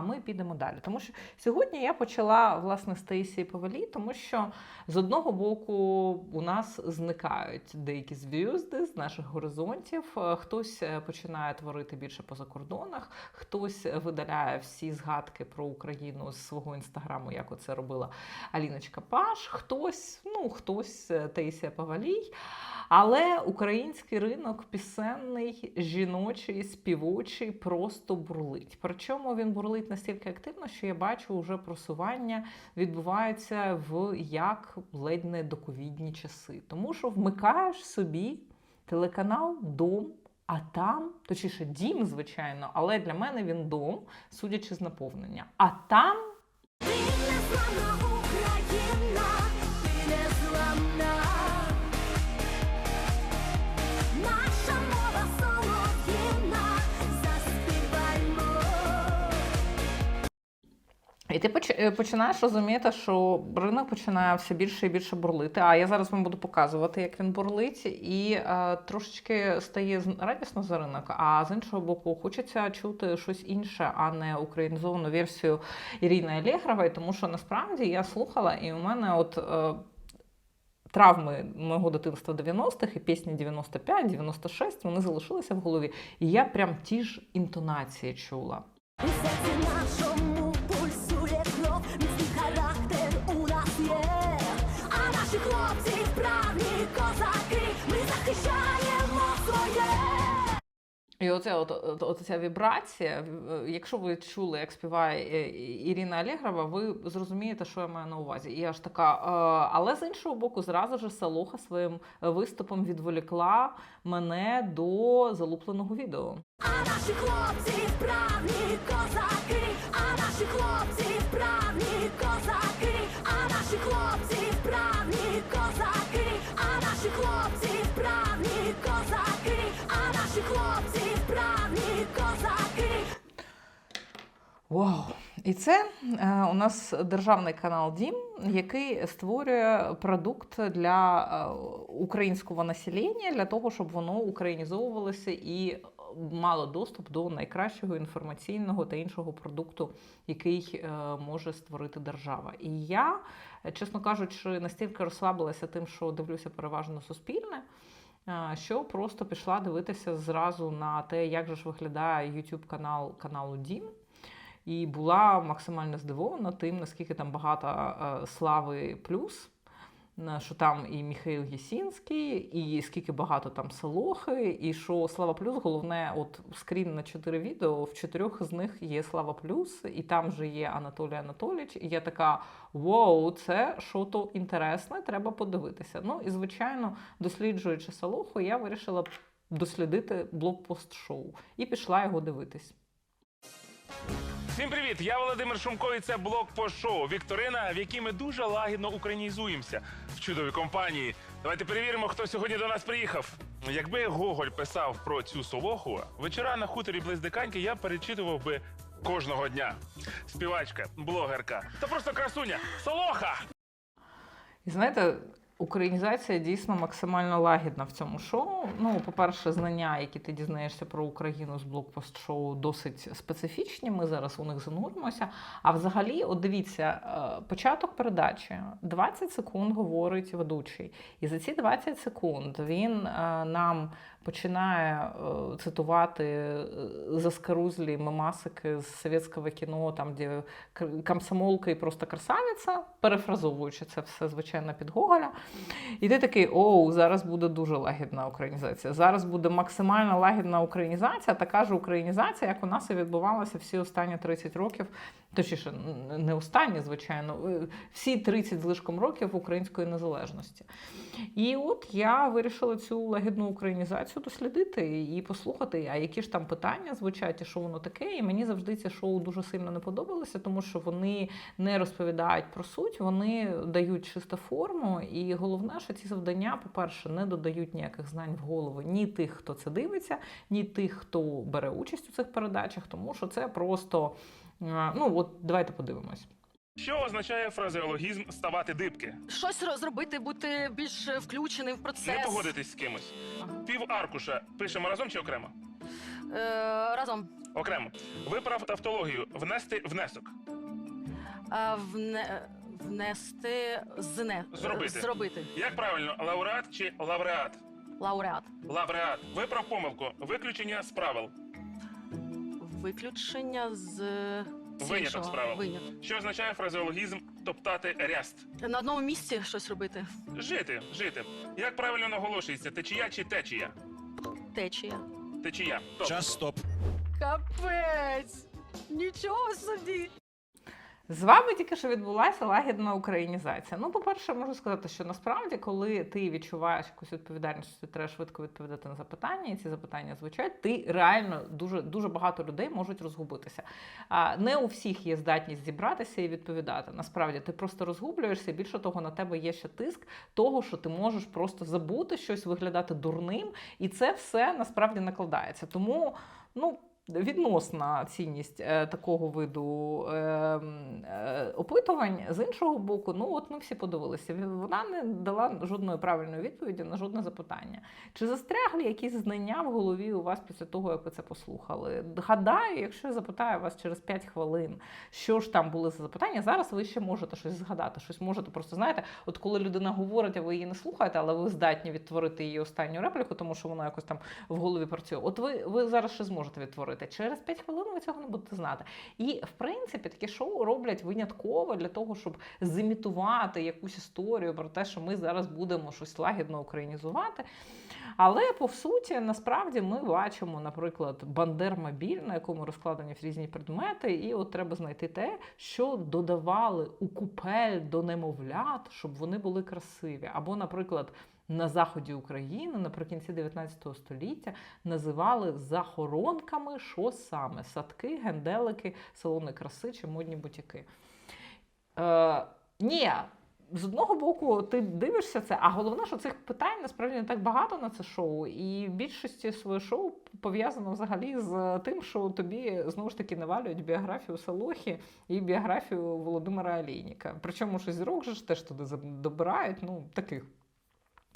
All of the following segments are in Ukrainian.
а ми підемо далі. Тому що сьогодні я почала власне з Таїсії Повалі, тому що з одного боку у нас зникають деякі зв'язки з наших горизонтів. Е, Хтось е, починає творити більше по закордонах, хтось видаляє всі згадки про Україну з свого інстаграму, як оце робила Аліночка Паш, хтось, ну хтось е, Таїсія Павалій. Але український ринок пісенний, жіночий, співочий просто бурлить. Причому він бурлить настільки активно, що я бачу, вже просування відбувається в як ледь не доковідні часи. Тому що вмикаєш собі телеканал Дом. А там, точніше, дім, звичайно, але для мене він дом, судячи з наповнення. А там І ти е, починаєш розуміти, що ринок починає все більше і більше бурлити. А я зараз вам буду показувати, як він бурлить, і е, трошечки стає радісно за ринок. А з іншого боку, хочеться чути щось інше, а не українізовану версію Ірини Алєгрової, тому що насправді я слухала, і у мене от. Е, Травми мого дитинства 90-х і пісні 95, 96, вони залишилися в голові. І я прям ті ж інтонації чула. Серці нашому І оце от, от, от ця вібрація. Якщо ви чули, як співає е, Ірина Алєгрова, ви зрозумієте, що я маю на увазі. І я ж така, е, але з іншого боку, зразу ж Салоха своїм виступом відволікла мене до залупленого відео. А наші хлопці вправні козаки, а наші хлопці Вау! І це е, у нас державний канал Дім, який створює продукт для е, українського населення для того, щоб воно українізовувалося і мало доступ до найкращого інформаційного та іншого продукту, який е, може створити держава. І я, е, чесно кажучи, настільки розслабилася тим, що дивлюся переважно суспільне. е, Що просто пішла дивитися зразу на те, як же ж виглядає YouTube канал каналу Дім. І була максимально здивована тим, наскільки там багато е, слави плюс, е, що там і Міхаїл Єсінський, і скільки багато там Солохи, і що Слава Плюс, головне, от скрін на чотири відео, в чотирьох з них є Слава Плюс, і там же є Анатолій Анатолійович. І я така: вау, це що то інтересне, треба подивитися. Ну і звичайно, досліджуючи Солоху, я вирішила дослідити блокпост шоу і пішла його дивитись. Всім привіт! Я Володимир Шумко і це блог по шоу Вікторина, в якій ми дуже лагідно українізуємося в чудовій компанії. Давайте перевіримо, хто сьогодні до нас приїхав. Якби Гоголь писав про цю солоху, вечора на хуторі Близдиканьки я перечитував би кожного дня. Співачка, блогерка та просто красуня. Солоха! І знаєте, українізація дійсно максимально лагідна в цьому шоу. Ну, по-перше, знання, які ти дізнаєшся про Україну з блокпост шоу, досить специфічні. Ми зараз у них зануримося. А взагалі, от дивіться, е, початок передачі 20 секунд говорить ведучий. І за ці 20 секунд він е, нам починає е, цитувати е, заскорузлі мемасики з совєтського кіно, там де комсомолка і просто красавиця, перефразовуючи це все, звичайно, під Гоголя. І ти такий: оу, зараз буде дуже лагідна українізація. Зараз буде максимально лагідна українізація, така ж українізація, як у нас і відбувалася всі останні 30 років. Точніше, не останні, звичайно, е, всі 30 з лишком років української незалежності. І от я вирішила цю лагідну українізацію дослідити і послухати, а які ж там питання звучать, і що воно таке. І мені завжди ці шоу дуже сильно не подобалося, тому що вони не розповідають про суть, вони дають чисто форму. І головне, що ці завдання, по-перше, не додають ніяких знань в голову ні тих, хто це дивиться, ні тих, хто бере участь у цих передачах, тому що це просто. Е, Ну, от давайте подивимось. Що означає фразеологізм ставати дибки? щось розробити, бути більш включеним в процес. Не погодитись з кимось. Пів аркуша пишемо разом чи окремо? Е, разом. Окремо. Виправ тавтологію. Внести внесок. А, вне, внести зне Зробити. зробити. Як правильно, лауреат чи лауреат? Лауреат. Лауреат. Виправ помилку. Виключення з правил. Виключення з Виняток справа. з. Виняток. Що означає фразеологізм топтати ряст? На одному місці щось робити. Жити, жити. Як правильно наголошується, течія чи течія? Течія. Течія. Топ. Час стоп. Капець! Нічого собі! З вами тільки що відбулася лагідна українізація. Ну, по-перше, можу сказати, що насправді, коли ти відчуваєш якусь відповідальність, що ти треба швидко відповідати на запитання, і ці запитання звучать, ти реально дуже дуже багато людей можуть розгубитися. Не у всіх є здатність зібратися і відповідати. Насправді ти просто розгублюєшся. Більше того, на тебе є ще тиск того, що ти можеш просто забути щось, виглядати дурним, і це все насправді накладається. Тому, ну. Відносна цінність е, такого виду е, е, опитувань з іншого боку, ну от ми всі подивилися. Вона не дала жодної правильної відповіді на жодне запитання. Чи застрягли якісь знання в голові у вас після того, як ви це послухали? Гадаю, якщо я запитаю вас через 5 хвилин, що ж там були за запитання, зараз ви ще можете щось згадати, щось можете просто знаєте, от коли людина говорить, а ви її не слухаєте, але ви здатні відтворити її останню репліку, тому що воно якось там в голові працює. От ви, ви зараз ще зможете відтворити. Через 5 хвилин ви цього не будете знати. І в принципі такі шоу роблять винятково для того, щоб зімітувати якусь історію про те, що ми зараз будемо щось лагідно українізувати. Але по суті, насправді ми бачимо, наприклад, бандермобіль, на якому розкладені різні предмети, і от треба знайти те, що додавали у купель до немовлят, щоб вони були красиві. Або, наприклад, на заході України наприкінці 19 століття називали захоронками, що саме? Садки, генделики, салони краси чи модні бутіки. Е, ні, з одного боку, ти дивишся це, а головне, що цих питань насправді не так багато на це шоу, і більшості своє шоу пов'язано взагалі з тим, що тобі знову ж таки навалюють біографію Салохи і біографію Володимира Алійніка. Причому що зірок же ж теж туди добирають, ну таких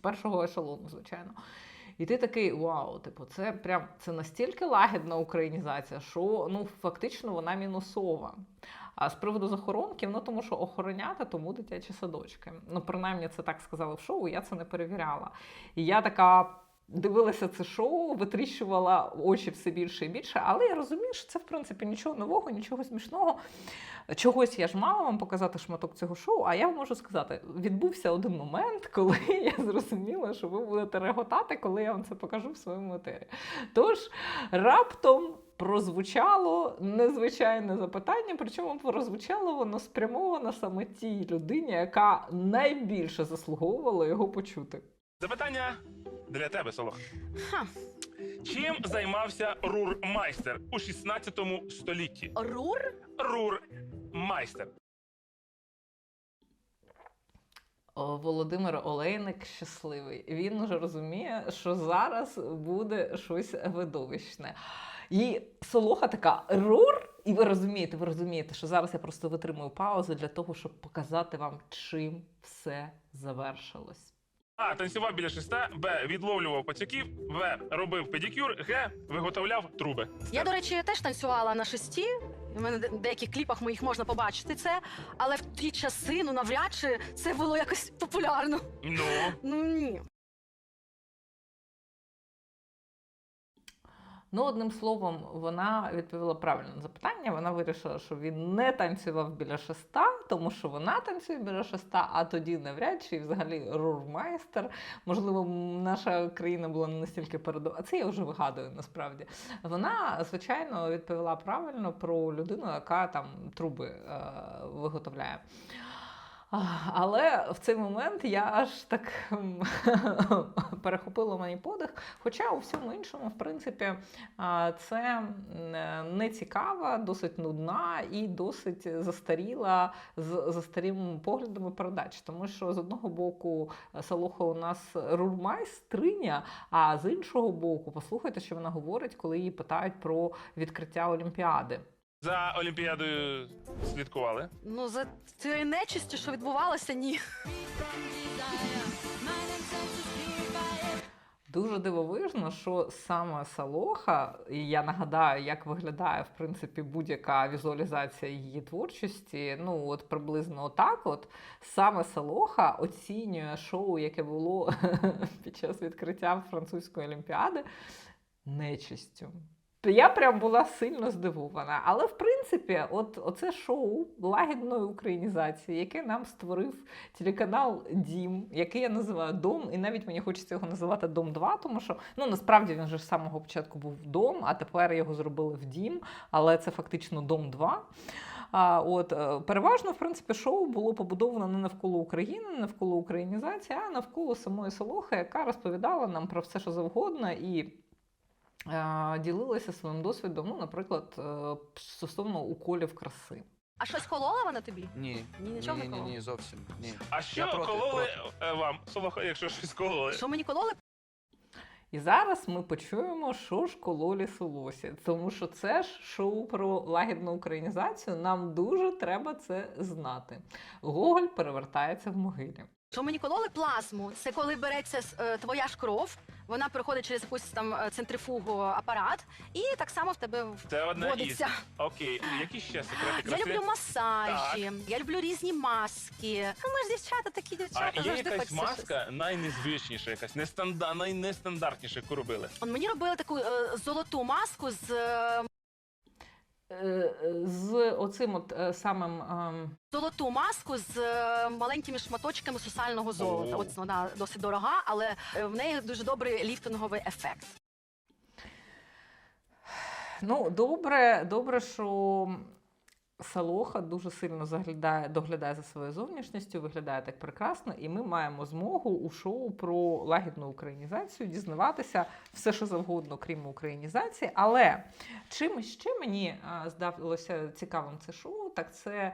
першого ешелону, звичайно. І ти такий вау, типу, це прям це настільки лагідна українізація, що ну фактично вона мінусова. А з приводу захоронків, ну тому що охороняти тому дитячі садочки. Ну, принаймні, це так сказали в шоу, я це не перевіряла. І я така. Дивилася це шоу, витріщувала очі все більше і більше, але я розумію, що це в принципі нічого нового, нічого смішного. Чогось я ж мала вам показати шматок цього шоу, а я можу сказати, відбувся один момент, коли я зрозуміла, що ви будете реготати, коли я вам це покажу в своєму етері. Тож раптом прозвучало незвичайне запитання, причому прозвучало воно спрямовано саме тій людині, яка найбільше заслуговувала його почути. Запитання для тебе, Солох. Ха. Чим займався рурмайстер у 16 столітті? Рур? Рурмайстер. О, Володимир Олейник щасливий. Він уже розуміє, що зараз буде щось видовищне. І Солоха така рур. І ви розумієте, ви розумієте, що зараз я просто витримую паузу для того, щоб показати вам, чим все завершилось. А. Танцював біля шеста, Б. Відловлював пацюків, В. Робив педикюр, Г. Виготовляв труби. Я, до речі, теж танцювала на шесті. У мене в деяких кліпах моїх можна побачити це, але в ті часи, ну навряд чи це було якось популярно. Ну, Ну ні. Ну, одним словом, вона відповіла правильно на запитання. Вона вирішила, що він не танцював біля шеста, тому що вона танцює біля шеста, а тоді навряд чи взагалі рурмайстер. Можливо, наша країна була не настільки передова. А це я вже вигадую насправді. Вона, звичайно, відповіла правильно про людину, яка там труби е, виготовляє. Але в цей момент я аж так перехопила мені подих. Хоча у всьому іншому, в принципі, це не цікава, досить нудна і досить застаріла з застарілими поглядами передач. Тому що з одного боку Салоха у нас рурмайстриня, а з іншого боку, послухайте, що вона говорить, коли її питають про відкриття Олімпіади. За Олімпіадою слідкували. Ну за цією нечистю, що відбувалося, ні. Дуже дивовижно, що саме Салоха, і я нагадаю, як виглядає в принципі будь-яка візуалізація її творчості. Ну от приблизно отак. От саме Салоха оцінює шоу, яке було під час відкриття французької олімпіади, нечистю. То я прям була сильно здивована. Але в принципі, от оце шоу лагідної українізації, яке нам створив телеканал Дім, який я називаю Дом, і навіть мені хочеться його називати Дом 2, тому що ну насправді він же з самого початку був дом, а тепер його зробили в дім, але це фактично Дом 2. А от е, переважно, в принципі, шоу було побудовано не навколо України, не навколо українізації, а навколо самої Солохи, яка розповідала нам про все, що завгодно, і ділилася своїм досвідом, ну, наприклад, е, стосовно уколів краси. А щось колола вона тобі? Ні. Ні, нічого ні, не ні, колола? ні, зовсім. Ні. А що Я проти, кололи е, вам? Солоха, якщо щось кололи. Що мені кололи? І зараз ми почуємо, що ж кололі солосі, тому що це ж шоу про лагідну українізацію. Нам дуже треба це знати. Гоголь перевертається в могилі. Що мені кололи плазму? Це коли береться е, твоя ж кров, вона проходить через якусь там е, центрифугу апарат, і так само в тебе Це одна із. вводиться. Окей, які ще секрети Я краси? люблю масажі, я люблю різні маски. Ну, ми ж дівчата, такі А дівчата є завжди якась хочеться щось. маска найнезвичніша, якась нестанда... найнестандартніша, яку робили. Он мені робили таку е, золоту маску з Е, З оцим от е, самим ем, золоту маску з е, маленькими шматочками сусального золота. От вона досить дорога, але е, в неї дуже добрий ліфтинговий ефект. Ну, добре, добре, що Салоха дуже сильно заглядає, доглядає за своєю зовнішністю, виглядає так прекрасно, і ми маємо змогу у шоу про лагідну українізацію дізнаватися все, що завгодно, крім українізації. Але чим ще мені а, здалося цікавим це шоу, так це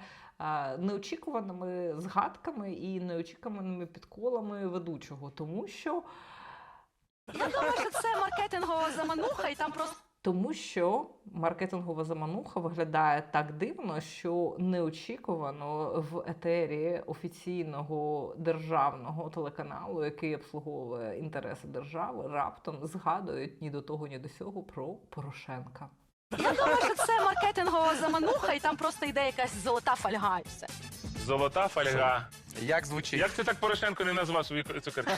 неочікуваними згадками і неочікуваними підколами ведучого, тому що Я думаю, що це маркетингова замануха, і там просто Тому що маркетингова замануха виглядає так дивно, що неочікувано в етері офіційного державного телеканалу, який обслуговує інтереси держави, раптом згадують ні до того, ні до сього про Порошенка. я думаю, що це маркетингова замануха, і там просто йде якась золота фольга, і все. Золота фольга. Як звучить? Як це так Порошенко не назвав свої цукерки?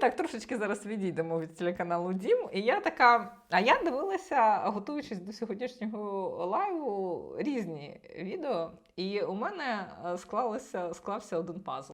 Так трошечки зараз відійдемо від телеканалу Дім. І я така. А я дивилася, готуючись до сьогоднішнього лайву, різні відео. І у мене е, склалося, склався один пазл.